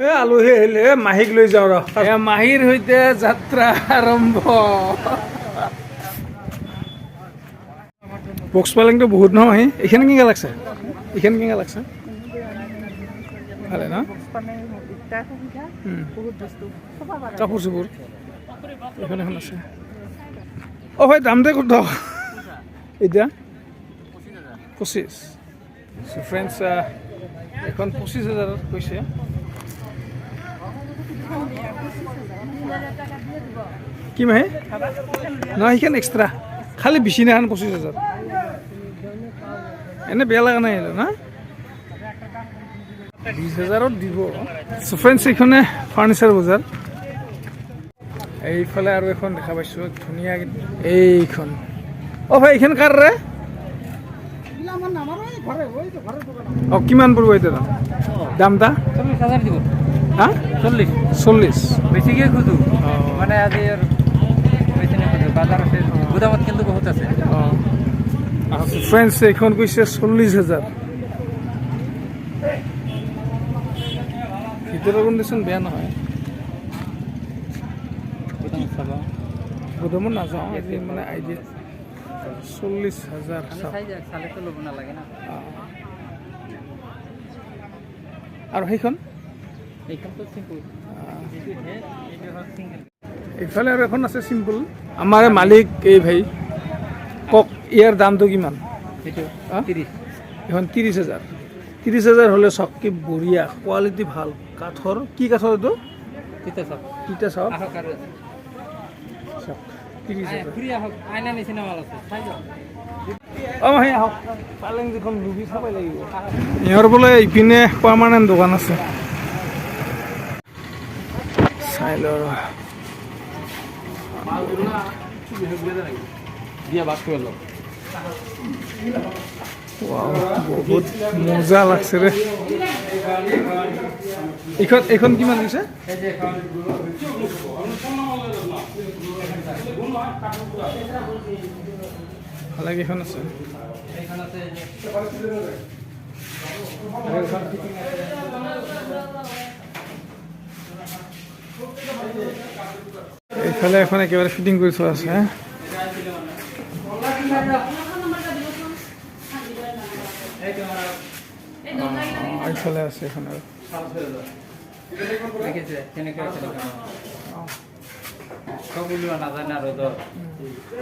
এ আলহী আহিলে মাহীক লৈ যাওঁ ৰ। মাহীৰ সৈতে যাত্ৰা আৰম্ভ। বক্স পালেংটো বহুত নহয় মাহী। এইখান কেনেকৈ লাগছে? এইখান কেনেকৈ লাগছে? ভালে ন? কাপোৰ চাপোৰ। এখন এখন আছে। অ ভাই দাম দে কত এতিয়া? পঁচিছ। ফ্ৰেণ্ডছ এখন পঁচিছ হাজাৰত কৈছে। কি মাহে? নহয় সেইখন এক্সট্ৰা খালি বিচনাখন পঁচিছ হাজাৰ। এনে বেয়া লগা নাই না? বিছ হাজাৰত দিব। চ' ফ্ৰেণ্ডছ এইখনে ফাৰ্নিচাৰ বজাৰ। এইফালে আৰু এখন দেখা পাইছোঁ ধুনীয়া এইখন। অ ভাই, এইখন কাৰ ৰে? অ কিমান পৰিব এতিয়া দাম? দামটা? চল্লিশ হাজার দিব হা চল্লিশ। চল্লিছ বেছিকে খুঁজো। মানে আজি নেখুঁজো বাজার গুদামত কিন্তু বহুত আছে। অঁ ফ্ৰেণ্ডছ এইখন কৈছে চল্লিছ হাজাৰ ভিতৰৰ কণ্ডিশ্যন বেয়া নহয়। গুদামত নাযাওঁ আজি মানে আইডিয়া চল্লিছ হাজাৰ। আৰু সেইখন? এইফালে আৰু এখন আছে চিম্পুল আমাৰে মালিক এই ভাই কওক ইয়াৰ দামটো কিমান? এখন ত্ৰিছ। হাজাৰ। ত্ৰিছ হাজাৰ হ'লে চাওক কি বঢ়িয়া কোৱালিটি ভালো। কাঠৰ কি কাঠৰ এইটো? তিতা চাওক। তিতা চাওক। ত্ৰিছ অঁ সেই আহক। পালেং যিখন লুবি চাবই লাগিব। ইহঁৰ বোলে ইপিনে পাৰ্মানেণ্ট দোকান আছে চাই লওঁ ৰ। দিয়া বাদ কৰি লওক ৱাও, বহুত মজা লাগছে ৰে এইখন এইখন কিমান দিছে ভালে আছে এইখন আছে এইফালে এখন একেবাৰে ফিটিং কৰি থোৱা আছে হে? অঁ, এখন আৰু দেখিছে কেনেকৈ কেনেকৈ চব উলিওৱা নাজানে আৰু তো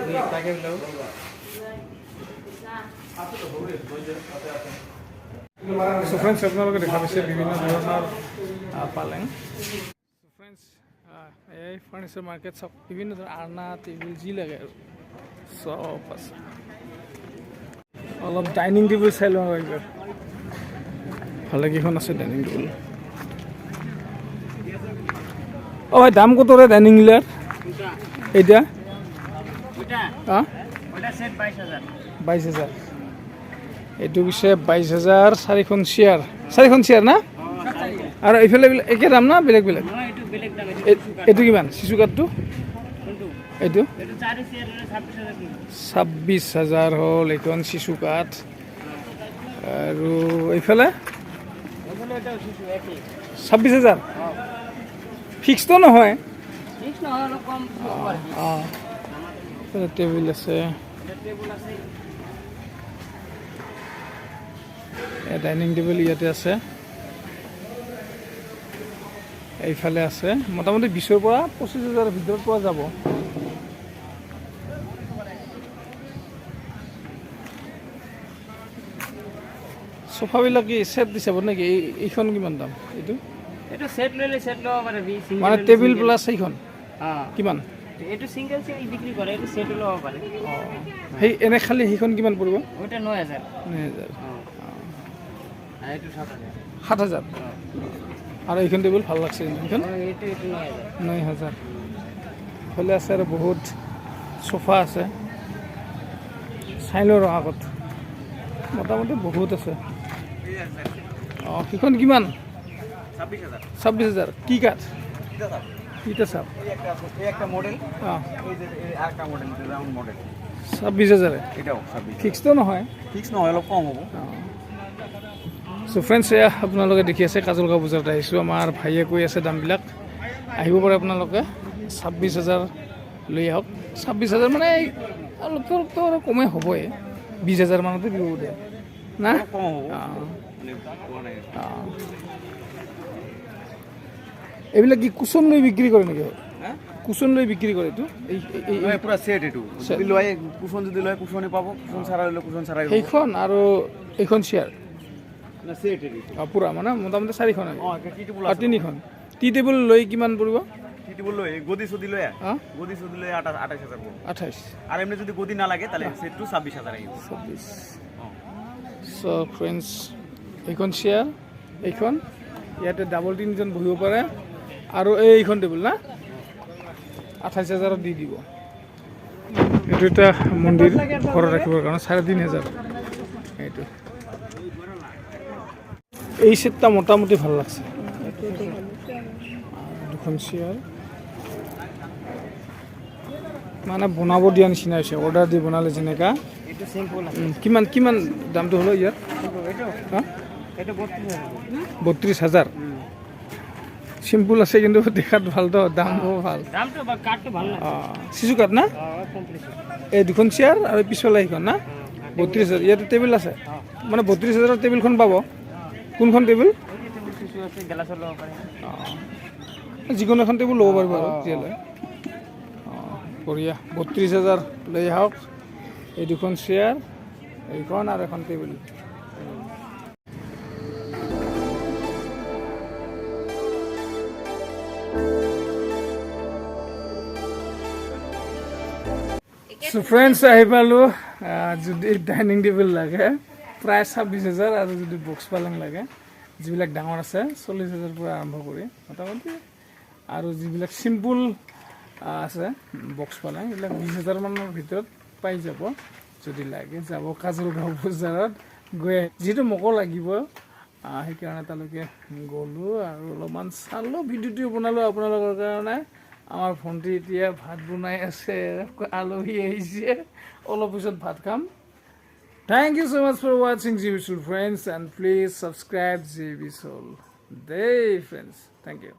দুই এটাকে উলিয়াও চ' ফ্ৰেণ্ডছ আপোনালোকে দেখা পাইছে বিভিন্ন ধৰণৰ পালেং। এই ফাৰ্নিচাৰ মাৰ্কেট চব বিভিন্ন ধৰণৰ আৰ্না টেবুল যি লাগে আৰু চব আছে। অলপ ডাইনিং টেবুল চাই লওঁ এইবাৰ ভালে কেইখন আছে ডাইনিং টেবুল অঁ, ভাই, দাম কতৰে ডাইনিং গিলাৰ এতিয়া বাইছ হাজাৰ। এইটো পিছে বাইছ হাজাৰ, চাৰিখন চেয়াৰ চাৰিখন চেয়াৰ না? আৰু এইফালে একে দাম না? বেলেগ বেলেগ? এইটো কিমান শিশু কাঠটো এইটো ছাব্বিছ হাজাৰ হ'ল এইখন শিশু কাঠ। আৰু এইফালে ছাব্বিছ হাজাৰ ফিক্সটো নহয়। অঁ টেবুল আছে। ডাইনিং টেবুল ইয়াতে আছে। এইফালে আছে। মোটামুটি বিছৰ পৰা পঁচিছ হাজাৰৰ ভিতৰত পোৱা যাব। চোফাবিলাক কি চেট হিচাপত নেকি? এইখন কিমান দাম? এইটো? এইটো সেট ললে সেট লব পারে মানে টেবিল প্লাস এইখন? কিমান? এইটো সিঙ্গেল সিঙ্গেল বিক্রি করে এইটো সেট লব পারে সেই এনে খালি সেইখন কিমান পৰিব? ওটা 9000 9000 আর এইটো 7000 7000 আর এইখান টেবিল ভালো লাগছে এইখান? নয় হাজার ফলে আছে আর বহুত সোফা আছে। চাই লো আগত। মোটামুটি বহুত আছে। অঁ সেইখন কিমান? ছাব্বিছ হাজাৰ। কি কাঠ? তিতা চাপ। ছাব্বিছ হাজাৰে। ফিক্সটো নহয়। ফিক্স নহয় অলপ কম হ'ব। চ' ফ্ৰেণ্ডছ এয়া আপোনালোকে দেখি আছে কাজলগাঁও বজাৰত আহিছোঁ। আমাৰ ভাইয়ে কৈ আছে দামবিলাক। আহিব পাৰে আপোনালোকে ছাব্বিছ হাজাৰ লৈ আহক। ছাব্বিছ হাজাৰ মানে অলপতো আৰু কমেই হ'বই। বিছ হাজাৰ মানতে দিব দে না? এইবিলাক কি কুচন লৈ বিক্ৰী কৰে নেকি? কুচন লৈ বিক্ৰী কৰে এইটো? এই- এই- এই- পুৰা সেট এইটো। লয় কুচন যদি লয় কুচনে পাব। কুচন চাৰা ল'লে কুচন পাব সেইখন আৰু এইখন চেয়াৰ অঁ, পুৰা মানে মোটামুটি চাৰিখন তিনিখন। টি টেবুল লৈ কিমান পৰিব? টি টেবুল লয় গদি চদি অঁ? গদি চদি আঠাশ হাজার পড়বে আঠাইছ। আর এমনি যদি গদি না লাগে তাহলে সেটটো ছাব্বিশ হাজার আহিব। ছাব্বিছ। চ' ফ্ৰেণ্ডছ এইখন চেয়াৰ এইখন। ইয়াতে ডাবল তিনিজন বহিব পাৰে। আৰু এই এইখন টেবুল না? আঠাইছ হাজাৰত দি দিব। এইটো এটা মন্দিৰ ঘৰত ৰাখিবৰ কাৰণে চাৰে তিনি হাজাৰ। এইটো। এই চেটটা মোটামুটি ভালো লাগছে। দুখন চেয়াৰ মানে বনাব দিয়া নিচিনা হৈছে অৰ্ডাৰ দি বনালে যেনেকা। কিমান কিমান দামটো হ'লো ইয়াৰ? বত্ৰিছ হাজাৰ। চিম্পুল আছে কিন্তু দেখাত ভালতো দামো ভালো। দামটো বা কাঠটো ভালো অঁ চিচু কাঠ না? এই দুখন চেয়াৰ আৰু পিছফালে সেইখন না? বত্ৰিছ হাজাৰ ইয়াতে টেবুল আছে? মানে বত্ৰিছ হাজাৰৰ টেবুলখন পাব? কোনখন টেবুল যিকোনো এখন টেবুল ল'ব পাৰিব আৰু তেতিয়াহ'লে অঁ বঢ়িয়া, বত্ৰিছ হাজাৰ লৈ আহক। এই দুখন চেয়াৰ এইখন আৰু এখন টেবুল চ' ফ্ৰেণ্ডছ আহি পালোঁ। যদি ডাইনিং টেবুল লাগে। প্ৰায় ছাব্বিছ হাজাৰ আৰু যদি বক্স পালেং লাগে, যিবিলাক ডাঙৰ আছে, চল্লিছ হাজাৰ পৰা আৰম্ভ কৰি মোটামুটি আৰু যিবিলাক চিম্পুল আছে বক্স পালেং এইবিলাক বিছ হাজাৰমানৰ ভিতৰত পাই যাব। যদি লাগে, যাব কাজলগাঁও বজাৰত গৈ যিহেতু মোকো লাগিব সেইকাৰণে তালৈকে গ'লোঁ আৰু অলপমান চালোঁ ভিডিঅ'টো বনালোঁ আপোনালোকৰ কাৰণে। আমাৰ ভণ্টি এতিয়া ভাত বনাই আছে, আলহী আহিছে, অলপ পিছত ভাত খাম। Thank you so much for watching GB Soul friends and please subscribe GB Soul. Day friends. Thank you.